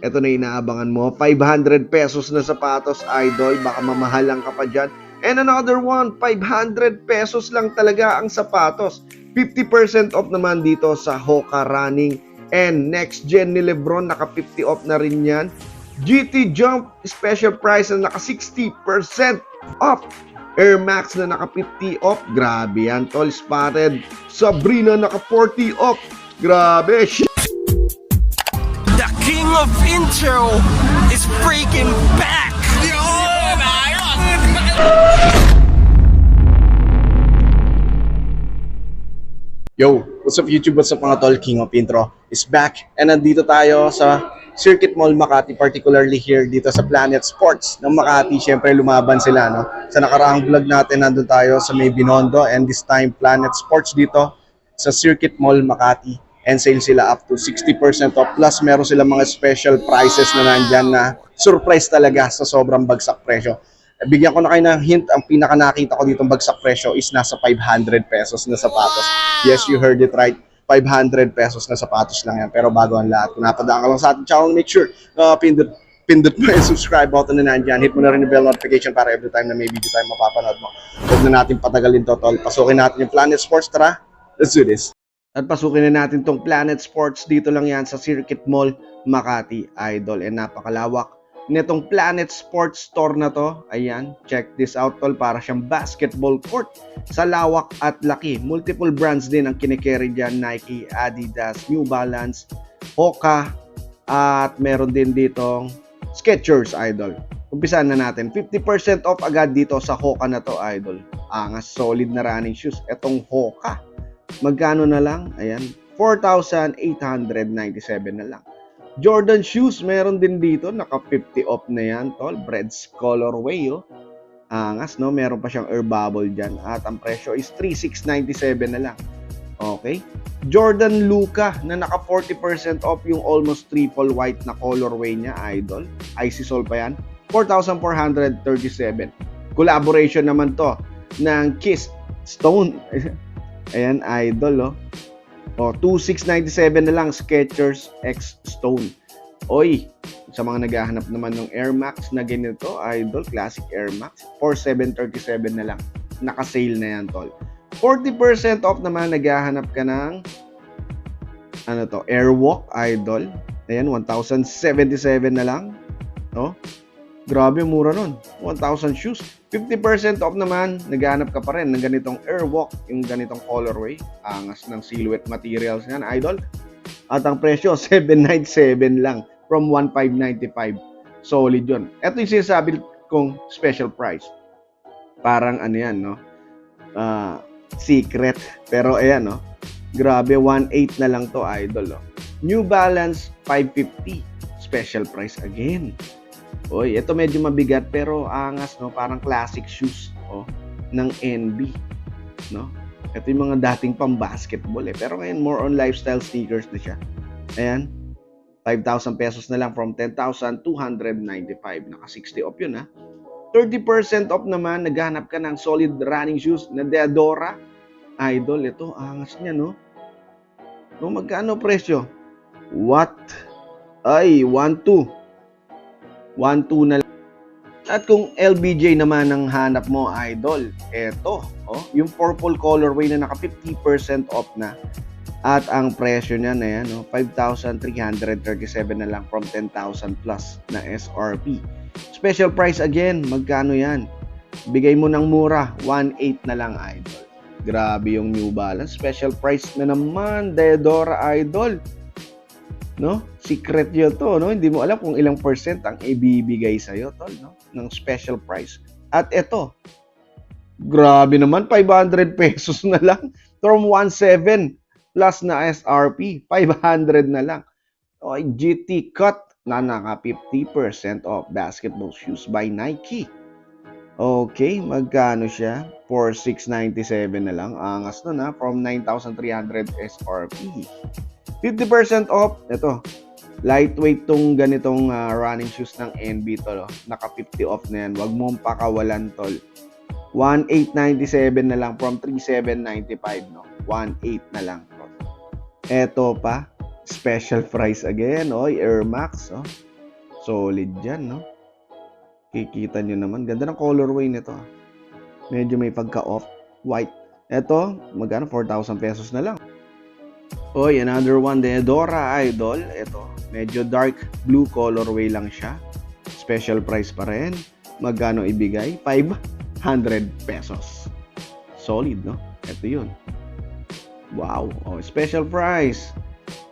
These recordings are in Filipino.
Ito na inaabangan mo. 500 pesos na sapatos, idol. Baka mamahalang ka pa dyan. And another one, 500 pesos lang talaga ang sapatos. 50% off naman dito sa Hoka Running. And next gen ni Lebron, naka 50 off na rin yan. GT Jump, special price na naka 60% off. Air Max na naka 50 off. Grabe yan, tol. Spotted. Sabrina naka 40 off. Grabe. Of intro is freaking back! Yo, what's up YouTube? What's up mga tol? King of Intro is back and nandito tayo sa Circuit Mall Makati, particularly here dito sa Planet Sports ng Makati. Siyempre lumaban sila, no? Sa nakaraang vlog natin, nandun tayo sa May Binondo and this time Planet Sports dito sa Circuit Mall Makati and sale sila up to 60% off plus meron sila mga special prices na nandyan na surprise talaga sa sobrang bagsak presyo. Bigyan ko na kayo ng hint, ang pinaka nakita ko ditong bagsak presyo is nasa 500 pesos na sapatos. Yes, you heard it right. 500 pesos na sapatos lang yan. Pero bago ang lahat, kung napadaan ka lang sa ating channel, make sure uh, pindot, pindot mo yung subscribe button na nandyan. Hit mo na rin yung bell notification para every time na may video tayo mapapanood mo. Huwag na natin patagalin to, tol. Pasukin natin yung Planet Sports. Tara, let's do this. At pasukin na natin tong Planet Sports. Dito lang yan sa Circuit Mall, Makati, Idol. And napakalawak nitong Planet Sports Store na to. Ayan, check this out tol. Para siyang basketball court sa lawak at laki. Multiple brands din ang kinikerry dyan. Nike, Adidas, New Balance, Hoka, at meron din ditong Skechers, Idol. Umpisan na natin. 50% off agad dito sa Hoka na to, Idol. Angas, solid na running shoes. Etong Hoka. Magkano na lang? Ayan, 4,897 na lang. Jordan shoes, meron din dito. Naka 50 off na yan, tol. Breads colorway, oh. Angas, no? Meron pa siyang air bubble dyan. At ang presyo is 3,697 na lang. Okay? Jordan Luca na naka 40% off yung almost triple white na colorway niya, idol. Icy Sol pa yan. 4,437. Collaboration naman to ng Kiss Stone. Ayan, idol, oh. O, 2,697 na lang, Skechers X Stone. Oy, sa mga naghahanap naman ng Air Max na ganito, Idol, Classic Air Max, 4,737 na lang. Naka-sale na yan, tol. 40% off naman, naghahanap ka ng ano to, Airwalk, Idol. Ayan, 1,077 na lang. No? Grabe, mura nun. 1,000 shoes. 50% off naman, naghahanap ka pa rin ng ganitong Airwalk, yung ganitong colorway. Angas ng silhouette materials yan, idol. At ang presyo, 797 lang from 1,595. Solid yun. Ito yung sinasabi kong special price. Parang ano yan, no? Ah, secret. Pero ayan, no? Grabe, 1.8 na lang to, idol. No? New Balance 550. Special price again. Oy, ito medyo mabigat pero angas no, parang classic shoes oh ng NB, no? Ito yung mga dating pang basketball eh. Pero ngayon more on lifestyle sneakers na siya. Ayan. 5,000 pesos na lang from 10,295. Naka 60 off yun ha. 30% off naman, naghanap ka ng solid running shoes na Deadora. Idol, ito, angas niya, no? No, magkano presyo? What? Ay, 1,2. 1-2 na lang. At kung LBJ naman ang hanap mo, idol, eto, oh, yung purple colorway na naka 50% off na. At ang presyo niya na yan, oh, 5,337 na lang from 10,000 plus na SRP. Special price again, magkano yan? Bigay mo ng mura, 1.8 na lang, idol. Grabe yung New Balance. Special price na naman, Deodora Idol no? Secret yun to, no? Hindi mo alam kung ilang percent ang ibibigay sa iyo, tol, no? Ng special price. At ito, grabe naman, 500 pesos na lang from 17 plus na SRP, 500 na lang. O, GT Cut na naka 50% off basketball shoes by Nike. Okay, magkano siya? 4,697 na lang. Angas nun ha, from 9,300 SRP. 50% off, ito, lightweight tong ganitong uh, running shoes ng NB to, no? naka 50 off na yan, wag mong pakawalan tol. 1897 na lang from 3795 no. 18 na lang. Ito pa, special price again, oy, Air Max, oh. Solid yan, no? Kikita nyo naman. Ganda ng colorway nito. ah. Medyo may pagka-off. White. Ito, magkano? 4,000 pesos na lang. Oy, another one. Deodora Idol. Ito, medyo dark blue colorway lang siya. Special price pa rin. Magkano ibigay? 500 pesos. Solid, no? Ito yun. Wow. Oh, special price.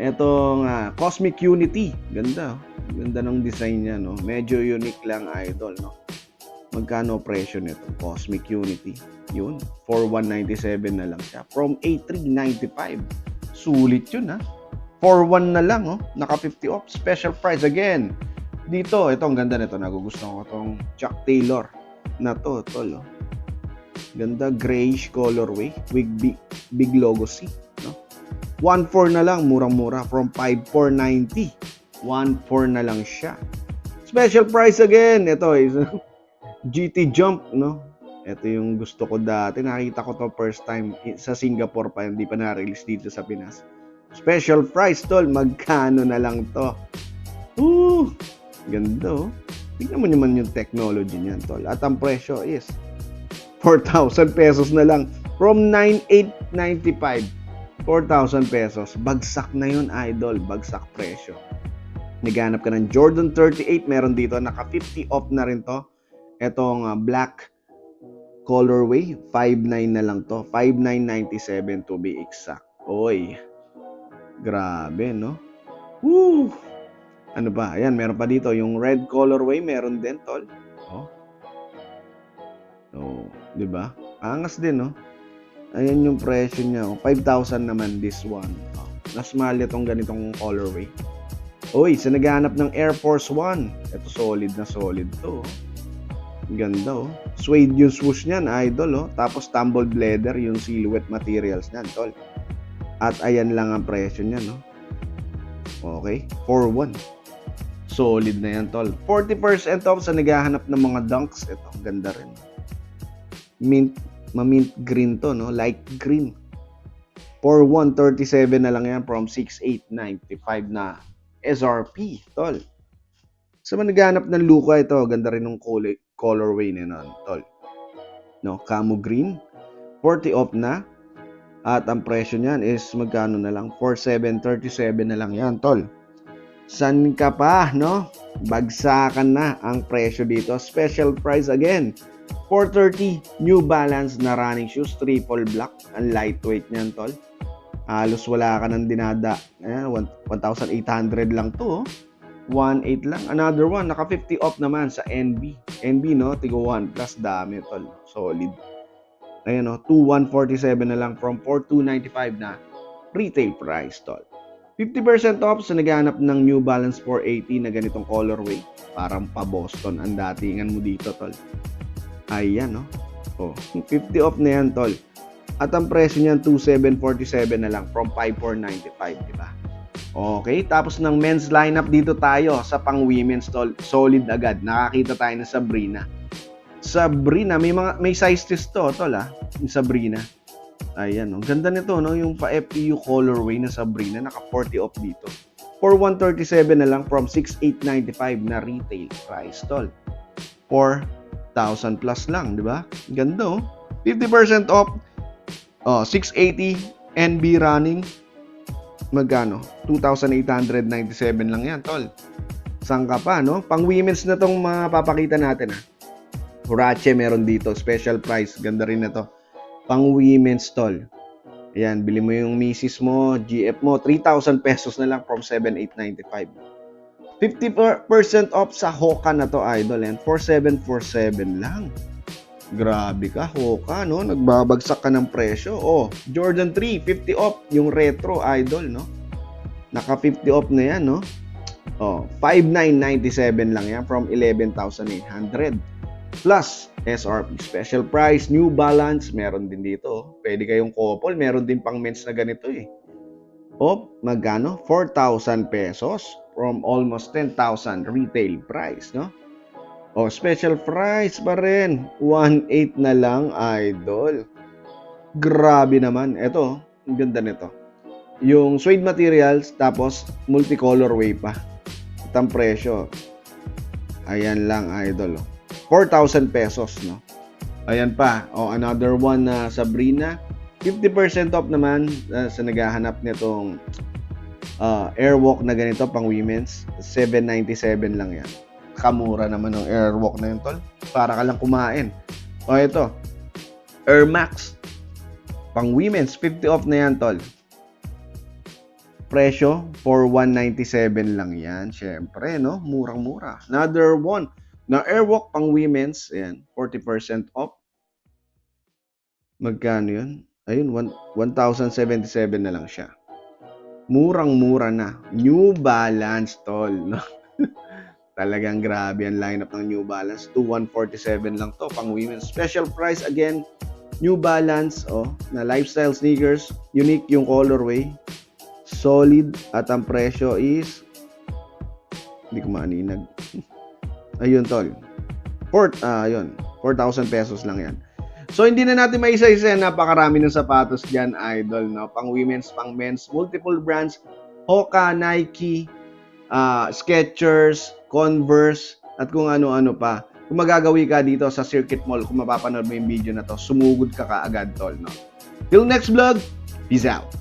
Ito nga, Cosmic Unity. Ganda. oh. Ganda ng design niya, no? Medyo unique lang, idol, no? Magkano presyo nito? Cosmic Unity. Yun. 4197 na lang siya. From 8395. Sulit yun, ha? 41 na lang, oh. Naka 50 off. Special price again. Dito, ito, ang ganda nito. Nagugustuhan ko tong Chuck Taylor na to, tol, oh. Ganda, grayish colorway with big, big logo C, no? 1.4 na lang, murang-mura. From 5.490. 1.4 na lang siya. Special price again. Ito is GT Jump, no? Ito yung gusto ko dati. Nakita ko to first time sa Singapore pa. Hindi pa na-release dito sa Pinas. Special price, tol. Magkano na lang to? Ooh! Ganda, oh. Tingnan mo naman yung technology niyan, tol. At ang presyo is 4,000 pesos na lang. From 9,895. 4,000 pesos. Bagsak na yun, idol. Bagsak presyo. Naghanap ka ng Jordan 38. Meron dito. Naka 50 off na rin to. Etong uh, black colorway. 5,900 na lang to. 5,997 to be exact. Oy. Grabe, no? Woo! Ano ba? Ayan, meron pa dito. Yung red colorway, meron din, tol. Oh. Oh, 'di ba? Angas din, no? Ayan yung presyo niya. Oh. 5,000 naman this one. Oh. Mas mahal itong ganitong colorway. Uy, sa naghahanap ng Air Force One. Ito solid na solid to. oh. Ganda, oh. Suede yung swoosh niyan, idol, oh. Tapos tumbled leather yung silhouette materials niyan, tol. At ayan lang ang presyo niya, no? Okay, 4-1. Solid na yan, tol. 40% off sa naghahanap ng mga dunks. Ito, ganda rin. Mint, ma-mint green to, no? Light green. For 137 na lang yan from 6895 na SRP, tol. Sa mga naghahanap ng luka ito, ganda rin ng color, colorway na nun, tol. No, camo green. 40 off na. At ang presyo niyan is magkano na lang? 4737 na lang yan, tol. San ka pa, no? Bagsakan na ang presyo dito. Special price again. 430 New Balance na running shoes, triple black. Ang lightweight niyan, tol. Halos wala ka nang dinada. Ayan, 1,800 lang to. Oh. 1.8 lang. Another one, naka 50 off naman sa NB. NB, no? Tigo 1 plus dami, tol. Solid. Ayan, no? 2,147 na lang from 4,295 na retail price, tol. 50% off sa naghahanap ng New Balance 480 na ganitong colorway. Parang pa Boston ang datingan mo dito, tol. Ayan, no? Oh, 50 off na yan, tol. At ang presyo niyan, 2,747 na lang from 5,495, di ba? Okay, tapos ng men's lineup dito tayo sa pang women's tol. Solid agad. Nakakita tayo ng Sabrina. Sabrina, may mga may size test to, tol ah. Sabrina. Ayan, ang ganda nito, no? Yung pa FPU colorway na Sabrina, naka 40 off dito. For 137 na lang from 6895 na retail price, tol. 4,000 plus lang, di ba? Ganda, oh. 50% off. Oh, 680 NB running. Magkano? 2,897 lang yan, tol. Saan ka pa, no? Pang women's na tong mapapakita natin, ah. Hurache meron dito. Special price. Ganda rin na to. Pang women's, tol. Ayan, bili mo yung misis mo, GF mo, 3,000 pesos na lang from 7,895. 50% off sa Hoka na to, idol. And 4,747 lang. Grabe ka, Hoka, no? Nagbabagsak ka ng presyo. Oh, Jordan 3, 50 off. Yung retro, idol, no? Naka 50 off na yan, no? Oh, 5,997 lang yan from 11,800. Plus, SRP special price, New Balance, meron din dito. Pwede kayong couple, meron din pang men's na ganito eh. O, magkano? 4,000 pesos from almost 10,000 retail price, no? O, special price pa rin. 1.8 na lang, idol. Grabe naman. Ito, ang ganda nito. Yung suede materials, tapos multicolorway pa. At ang presyo, Ayan lang, idol. oh. 4,000 pesos, no? Ayan pa. O, another one na Sabrina. 50% off naman uh, sa naghahanap nitong uh, airwalk na ganito pang women's. 797 lang yan. Kamura naman ng airwalk na yun, tol. Para ka lang kumain. O, ito. Air Max. Pang women's, 50 off na yan, tol. Presyo, for 197 lang yan. Siyempre, no? Murang-mura. Another one. Na airwalk pang women's. Ayan, 40% off. Magkano yun? Ayun, one- 1,077 na lang siya. Murang-mura na. New Balance, tol. Talagang grabe ang lineup ng New Balance. 2147 lang to pang women's. Special price again. New Balance, oh, na lifestyle sneakers. Unique yung colorway. Solid. At ang presyo is hindi ko maaninag. Ayun, tol. Port, ah, ayun. 4,000 pesos lang yan. So, hindi na natin maisa-isa. Napakarami ng sapatos dyan, idol. No? Pang women's, pang men's. Multiple brands. Hoka, Nike, ah, Skechers, Converse, at kung ano-ano pa. Kung magagawi ka dito sa Circuit Mall, kung mapapanood mo yung video na to, sumugod ka kaagad, tol. No? Till next vlog, peace out.